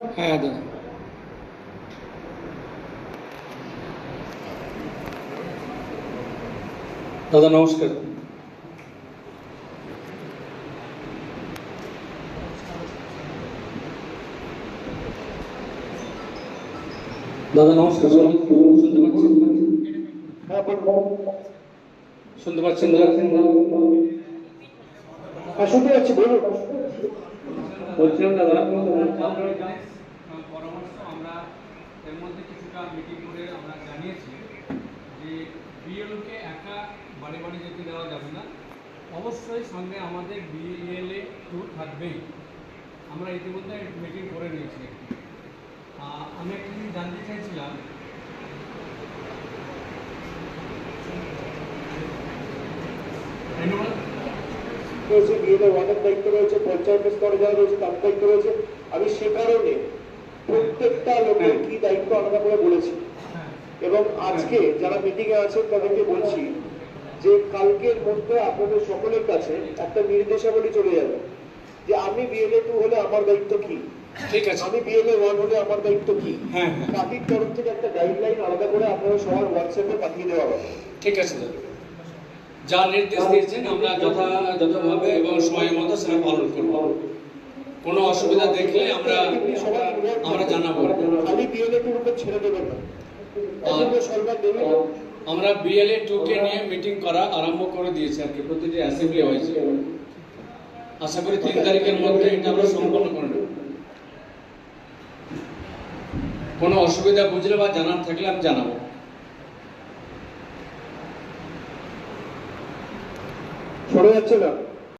হ্যাঁ দাদা দাদা নমস্কার দাদা নমস্কার শুন- শুনতে পাচ্ছেন হ্যাঁ বলুন শুনতে পাচ্ছেন দাদা হ্যাঁ শুনতে পাচ্ছি বলুন বলছিলাম দাদা পরামর্শ আমরা এর মধ্যে কিছুটা মিটিং করে আমরা জানিয়েছি যে বিএলওকে একা বাড়ি বাড়ি যেতে দেওয়া যাবে না। অবশ্যই সঙ্গে আমাদের বিএলএ ট্যুর থাকবেই। আমরা ইতিমধ্যে মিটিং করে নিয়েছি। আমি একটা জিনিস জানতে চাইছিলাম রয়েছে বিএলএ ওয়ানের দায়িত্ব রয়েছে পঞ্চায়েত স্তরে যারা রয়েছে তার দায়িত্ব রয়েছে। আমি সে কারণে প্রত্যেকটা লোকের কি দায়িত্ব আলাদা করে বলেছি। এবং আজকে যারা মিটিং এ আছেন তাদেরকে বলছি যে কালকের মধ্যে আপনাদের সকলের কাছে একটা নির্দেশাবলী চলে যাবে যে আমি বিএলএ টু হলে আমার দায়িত্ব কি? ঠিক আছে। আমি বিএলএ ওয়ান হলে আমার দায়িত্ব কি? হ্যাঁ হ্যাঁ। পার্টির তরফ থেকে একটা গাইডলাইন আলাদা করে আপনারা সবার হোয়াটসঅ্যাপে পাঠিয়ে দেওয়া হবে। ঠিক আছে যা নির্দেশ দিয়েছেন আমরা যথাযথভাবে এবং সময় মতো সেটা পালন করব। কোনো অসুবিধা দেখলে আমরা আমরা জানাব। খালি বিএলএ উপর ছেড়ে দেবে আমরা বিএলএ টু কে নিয়ে মিটিং করা আরম্ভ করে দিয়েছি আর কি প্রতিটি অ্যাসেম্বলি হয়েছে। আশা করি তিন তারিখের মধ্যে এটা আমরা সম্পন্ন করে নেব। কোনো অসুবিধা বুঝলে বা জানার থাকলে আমি জানাব। শোনা যাচ্ছে না